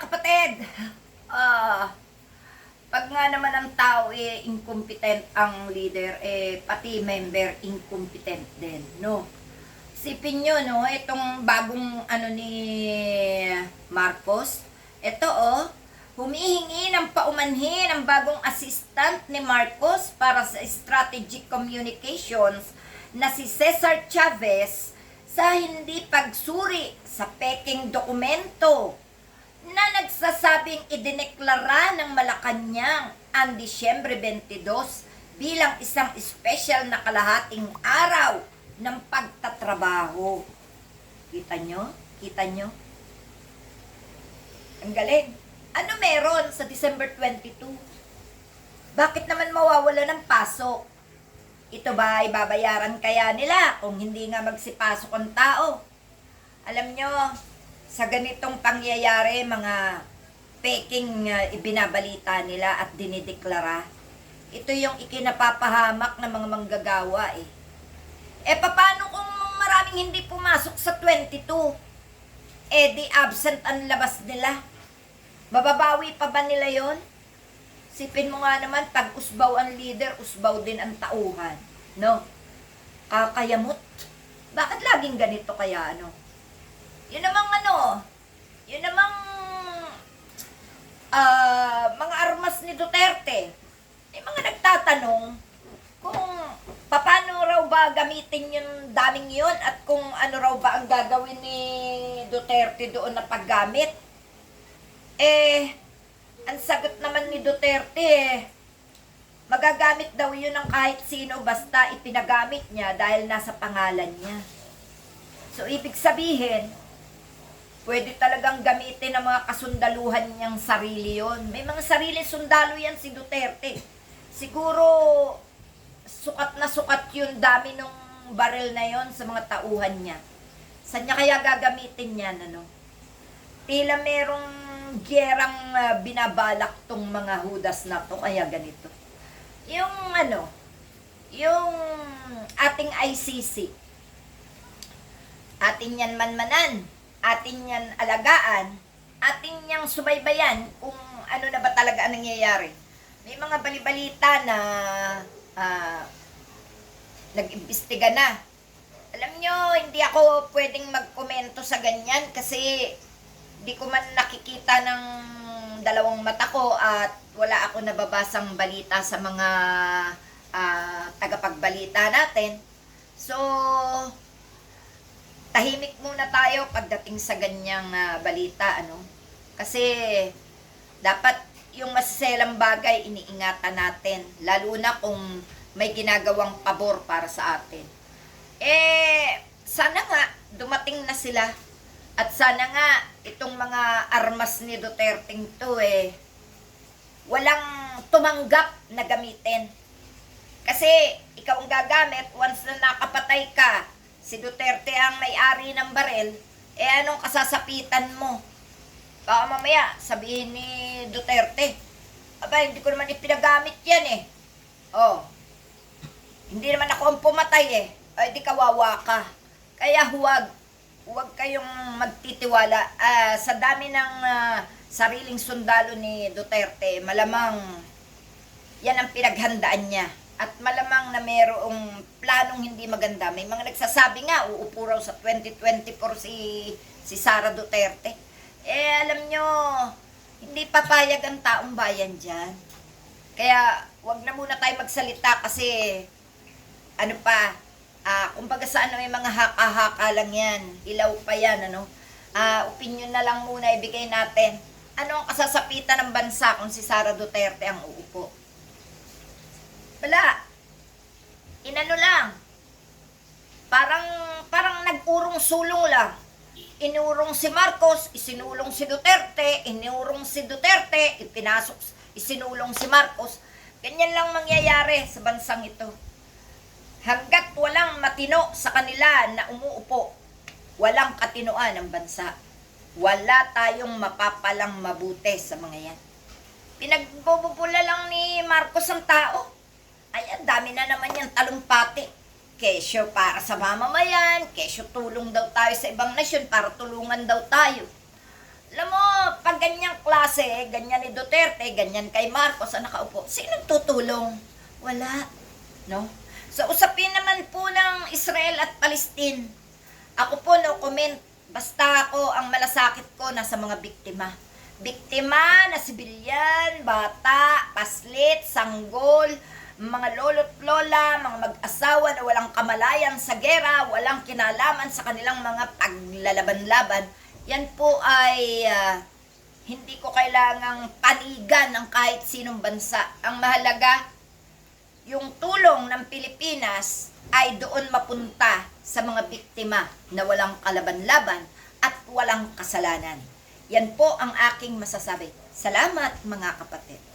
kapatid, ah, pag nga naman ang tao eh, incompetent ang leader, eh, pati member incompetent din, no? Sipin nyo, no, itong bagong ano ni Marcos, ito oh, humihingi ng paumanhin ang bagong assistant ni Marcos para sa strategic communications na si Cesar Chavez sa hindi pagsuri sa peking dokumento na nagsasabing idineklara ng Malacanang ang Disyembre 22 bilang isang special na kalahating araw ng pagtatrabaho. Kita nyo? Kita nyo? Ang galing. Ano meron sa December 22? Bakit naman mawawala ng pasok? Ito ba ay babayaran kaya nila kung hindi nga magsipasok ang tao? Alam nyo, sa ganitong pangyayari, mga peking uh, ibinabalita nila at dinideklara, ito yung ikinapapahamak ng mga manggagawa eh. Eh, paano kung maraming hindi pumasok sa 22? Eh, di absent ang labas nila. Mababawi pa ba nila yon? Sipin mo nga naman, pag usbaw ang leader, usbaw din ang tauhan. No? Kakayamot. Bakit laging ganito kaya, ano? Yun namang ano, yun namang ah, mga armas ni Duterte. May mga nagtatanong kung paano raw ba gamitin yung daming yun at kung ano raw ba ang gagawin ni Duterte doon na paggamit. Eh, ang sagot naman ni Duterte eh, magagamit daw yun ng kahit sino basta ipinagamit niya dahil nasa pangalan niya. So, ibig sabihin, pwede talagang gamitin ng mga kasundaluhan niyang sarili yon. May mga sarili sundalo yan si Duterte. Siguro, sukat na sukat yung dami ng baril na yon sa mga tauhan niya. Saan niya kaya gagamitin yan, ano? Tila merong gerang ah, binabalak tong mga hudas na to, kaya ganito. Yung ano, yung ating ICC, ating yan manmanan, ating yan alagaan, ating yang subaybayan kung ano na ba talaga ang nangyayari. May mga balibalita na ah, nag-imbestiga na. Alam nyo, hindi ako pwedeng magkomento sa ganyan kasi di ko man nakikita ng dalawang mata ko at wala ako nababasang balita sa mga ah, tagapagbalita natin. So, tahimik muna tayo pagdating sa ganyang ah, balita, ano? Kasi, dapat yung masiselang bagay iniingatan natin, lalo na kung may ginagawang pabor para sa atin. Eh, sana nga, dumating na sila. At sana nga, itong mga armas ni Duterte to eh, walang tumanggap na gamitin. Kasi, ikaw ang gagamit, once na nakapatay ka, si Duterte ang may-ari ng baril, eh anong kasasapitan mo? Baka mamaya, sabihin ni Duterte, aba, hindi ko naman ipinagamit yan eh. Oh, hindi naman ako ang pumatay eh. Ay, di kawawa ka. Kaya huwag, huwag kayong magtitiwala. Ah, sa dami ng ah, sariling sundalo ni Duterte, malamang yan ang pinaghandaan niya. At malamang na mayroong planong hindi maganda. May mga nagsasabi nga, uupo raw sa 2024 si, si Sara Duterte. Eh, alam nyo, hindi papayag ang taong bayan dyan. Kaya, wag na muna tayo magsalita kasi, ano pa, ah, kumbaga sa ano, may mga haka-haka lang yan. Ilaw pa yan, ano. Ah, opinion na lang muna ibigay natin. Ano ang kasasapitan ng bansa kung si Sara Duterte ang uupo? Wala. Inano lang. Parang, parang nag-urong sulong lang. Inurong si Marcos, isinulong si Duterte, inurong si Duterte, ipinasok, isinulong si Marcos. Ganyan lang mangyayari sa bansang ito. Hanggat walang matino sa kanila na umuupo, walang katinoan ang bansa. Wala tayong mapapalang mabuti sa mga yan. Pinagbubula lang ni Marcos ang tao. Ay, dami na naman yung talumpati. Kesyo para sa mamamayan, kesyo tulong daw tayo sa ibang nasyon para tulungan daw tayo. Alam mo, pag ganyang klase, ganyan ni Duterte, ganyan kay Marcos ang nakaupo, sinong tutulong? Wala. No? So, usapin naman po ng Israel at Palestine. Ako po, no comment. Basta ako, ang malasakit ko nasa mga biktima. Biktima na sibilyan, bata, paslit, sanggol, mga lolo't lola, mga mag-asawa na walang kamalayan sa gera, walang kinalaman sa kanilang mga paglalaban-laban. Yan po ay ah, hindi ko kailangang panigan ng kahit sinong bansa. Ang mahalaga, yung tulong ng Pilipinas ay doon mapunta sa mga biktima na walang kalaban-laban at walang kasalanan. Yan po ang aking masasabi. Salamat mga kapatid.